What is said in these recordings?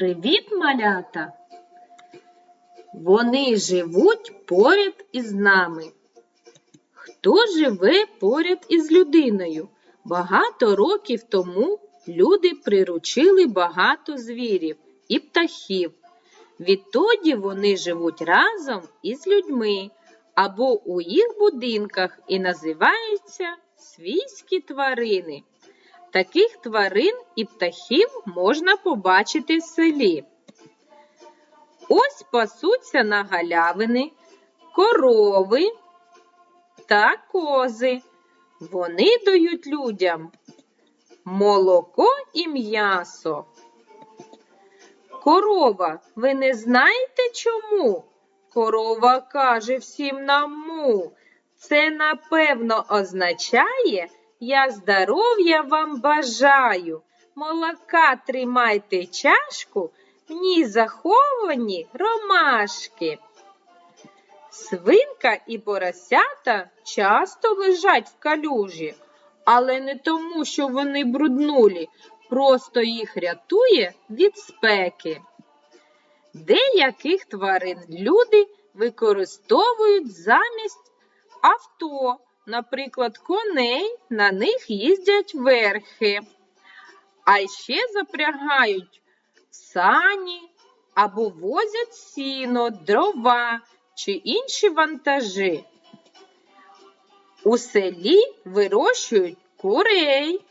Привіт, малята! Вони живуть поряд із нами. Хто живе поряд із людиною? Багато років тому люди приручили багато звірів і птахів. Відтоді вони живуть разом із людьми або у їх будинках і називаються свійські тварини. Таких тварин і птахів можна побачити в селі. Ось пасуться на галявини, корови та кози. Вони дають людям молоко і м'ясо. Корова, ви не знаєте чому? Корова каже всім нам му. Це напевно означає, я здоров'я вам бажаю. Молока тримайте чашку, в ній заховані ромашки. Свинка і поросята часто лежать в калюжі, але не тому, що вони бруднулі, просто їх рятує від спеки. Деяких тварин люди використовують замість авто, наприклад, коней, на них їздять верхи, а ще запрягають сані або возять сіно, дрова чи інші вантажі. У селі вирощують курей,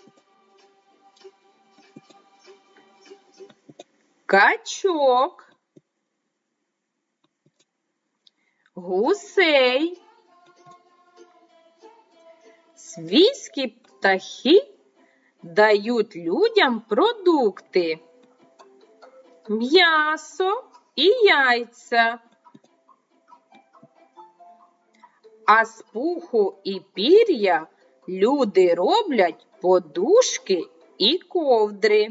качок, гусей. Свійські птахи дають людям продукти, м'ясо і яйця. А з пуху і пір'я люди роблять подушки і ковдри.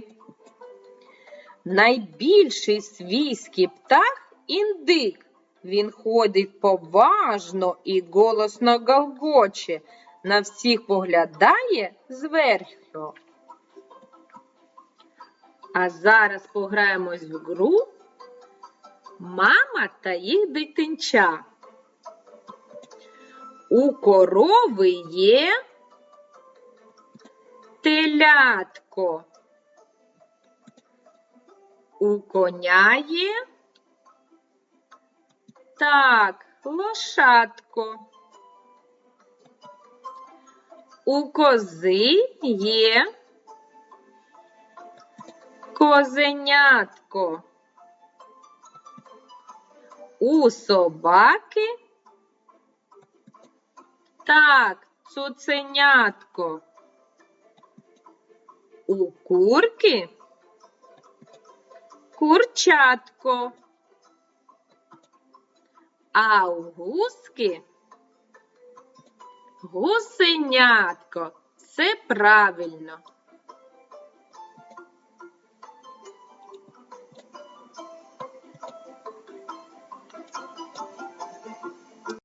Найбільший свійський птах індик. Він ходить поважно і голосно галгоче, на всіх поглядає зверху. А зараз пограємось в гру Мама та їх дитинча. У корови є телятко. У коня є так, лошадко. У кози є козенятко. У собаки так, цуценятко. У курки курчатко. А у гуски гусенятко. Це правильно.